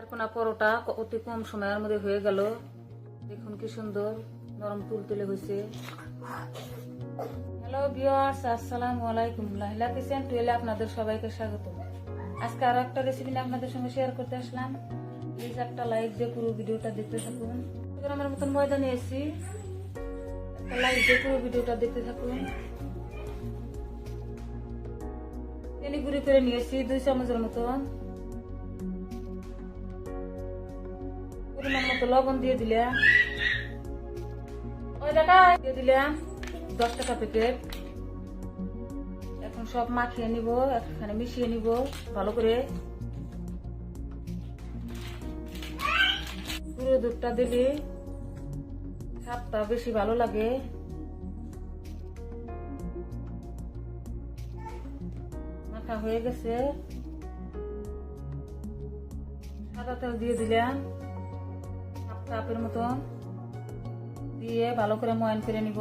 চারকোনা পরোটা অতি কম সময়ের মধ্যে হয়ে গেল। দেখুন কি সুন্দর, নরম তুলতুলে হয়েছে হ্যালো ভিউয়ার্স আসসালামু আলাইকুম। লাহিলা কিচেন টুয়েলে আপনাদের সবাইকে স্বাগত। আজকে আরও একটা রেসিপি নিয়ে আপনাদের সঙ্গে শেয়ার করতে আসলাম। প্লিজ একটা লাইক দিয়ে পুরো ভিডিওটা দেখতে থাকুন। আমার মতন ময়দা নিয়েছি একটা লাইক দিয়ে পুরো ভিডিওটা দেখতে থাকুন। তেলি গুঁড়ি করে নিয়েছি, দুই চামচের মতন। পরিমাণ এখন সব মাখিয়ে নিব এখানে মিশিয়ে নিব, ভালো করে। পুরো দুধটা দিলে স্বাদটা বেশি ভালো লাগে। মাখা হয়ে গেছে। সাদা তেল দিয়ে দিলাম। কাপের মতন দিয়ে ভালো করে ময়ন করে নিব।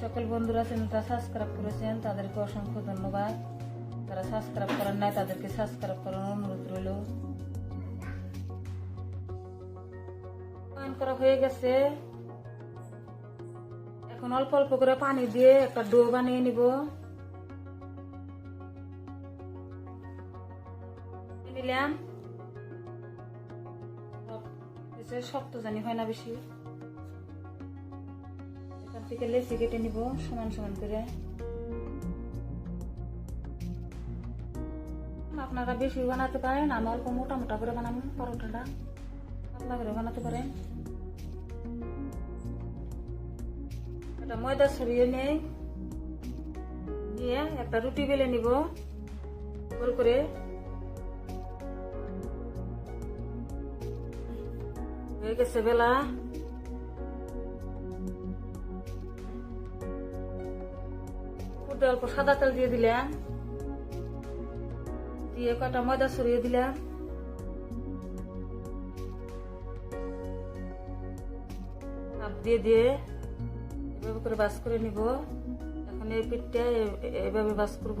সকল বন্ধুরা আছেন চ্যানেলটা সাবস্ক্রাইব করেছেন, তাদেরকে অসংখ্য ধন্যবাদ। যারা সাবস্ক্রাইব করেন নাই, তাদেরকে সাবস্ক্রাইব করার অনুরোধ রইল। ময়ন করা হয়ে গেছে। এখন অল্প অল্প করে পানি দিয়ে একটা ডো বানিয়ে নিব। কিছু শক্ত জানি হয় না বেশি। এখান থেকে লেচি কেটে নিব, সমান সমান করে। আপনারা বেশি বানাতে পারেন, আমি অল্প মোটা মোটা করে বানাবো পরোটাটা। পাতলা করে বানাতে পারেন। ময়দা ছড়িয়ে নেই। নিয়ে একটা রুটি বেলে নিব। করে হয়ে গেছে বেলা। উপরে অল্প সাদা তেল দিয়ে দিলাম। দিয়ে কটা ময়দা ছড়িয়ে দিলাম। চাপ দিয়ে দিয়ে এভাবে করে বাস করে নিব। এখন এই পিঠটা এভাবে বাস করব।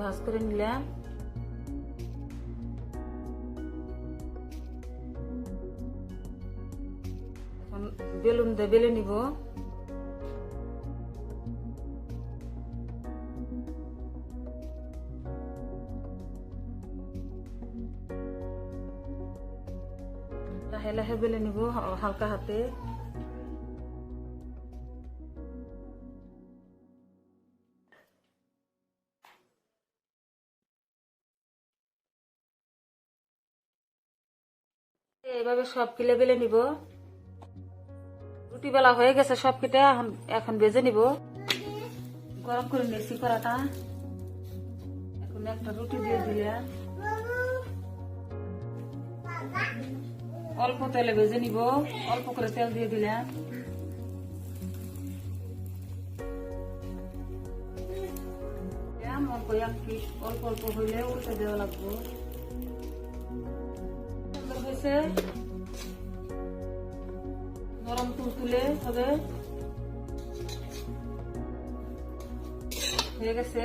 ভাজ করে নিলাম। এখন বেলুন দিয়ে বেলে নিব। লাহে লাহে বেলে নিব হালকা হাতে। এইভাবে সব কিলে বেলে নিব। রুটি বেলা হয়ে গেছে সব কেটে এখন এখন বেজে নিব। গরম করে নিয়েছি করাটা এখন একটা রুটি দিয়ে দিলে অল্প তেলে ভেজে নিব। অল্প করে তেল দিয়ে দিলাম। অল্প অল্প অল্প হইলে উল্টে দেওয়া লাগবো। তুলতুলে হবে। হয়ে গেছে।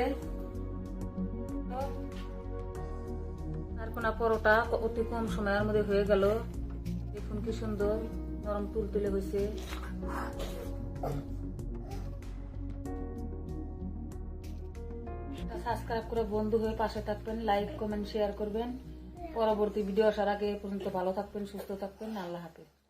চারকোনা পরোটা অতি কম সময়ের মধ্যে হয়ে গেল। দেখুন কি সুন্দর নরম তুলতুলে হয়েছে। সাবস্ক্রাইব করে বন্ধু হয়ে পাশে থাকবেন, লাইক, কমেন্ট, শেয়ার করবেন। পরবর্তী ভিডিও আসার আগে পর্যন্ত ভালো থাকবেন, সুস্থ থাকবেন। আল্লাহ হাফিজ।